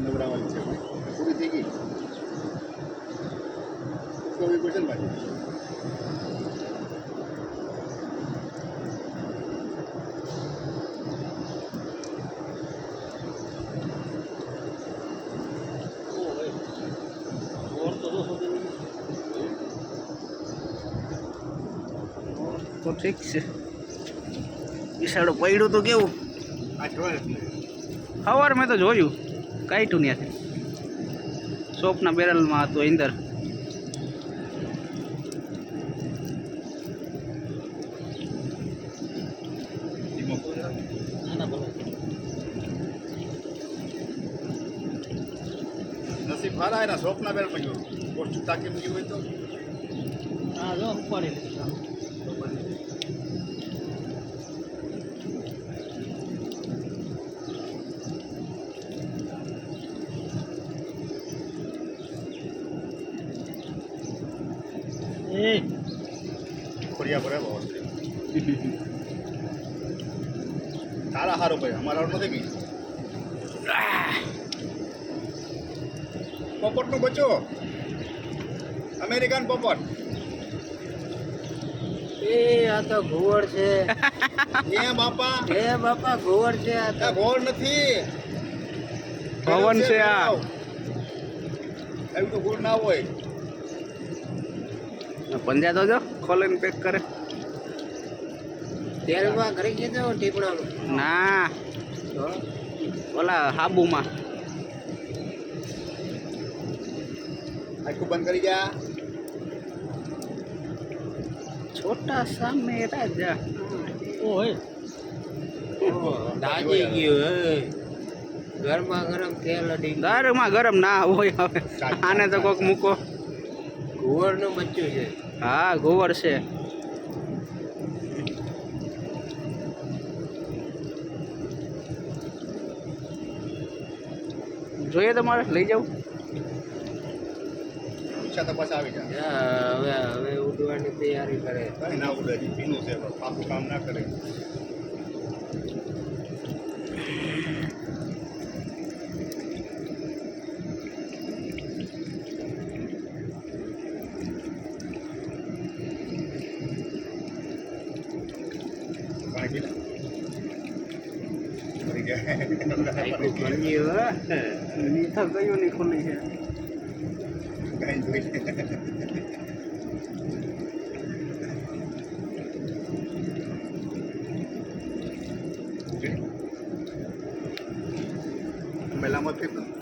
નવરાવાની છે પૂરી થઈ ગઈ? કોઈ ક્વેશ્ચન ભાઈ તો ઠીક છે. વિશાળો પડ્યું તો કેવું? સવાર મેં તો જોયું. કાઢ્યું ત્યાંથી શોપના બેરલમાં હતું અંદર. નસીબ હારા એના સ્વપ્ન બેલ પડ્યું પોસ્ટ તાકી મૂકી હોય તો. હા જો ઉપાડી ખોડિયા પર બહુ તારા હારો ભાઈ અમારા નથી બી. પોપટનો બચ્ચો. અમેરિકન પોપટ. એ આ તો ઘુવડ છે. એ બાપા. એ બાપા ઘુવડ છે આ તો. ગોળ નથી. પવન છે આ. એવું તો ગોળ ના હોય. પંજા તો જો ખોલીને પેક કરે. તેલમાં કરી કીધું ટીપણાનું. ના. ઓલા હાબુમાં. આખું બંધ કરી ગયા છોટા સામે રાજા. ઓય દાજી ગયું હે. ગરમા ગરમ તેલ અડી ગયું ગરમ ના હોય હવે. આને તો કોક મૂકો. ઘુવડનું બચ્ચું છે. હા ગોવર છે. જોઈએ તમારે લઈ જાવ ઈચ્છા તો પાછા આવી જાય. હવે હવે ઉડવાની તૈયારી કરે. ના ઉડે પીનું છે પાકું કામ ના કરે. sila. Ay, kung niyo ah. Nita kayo ni Kulay. Kain ko Melamot ito.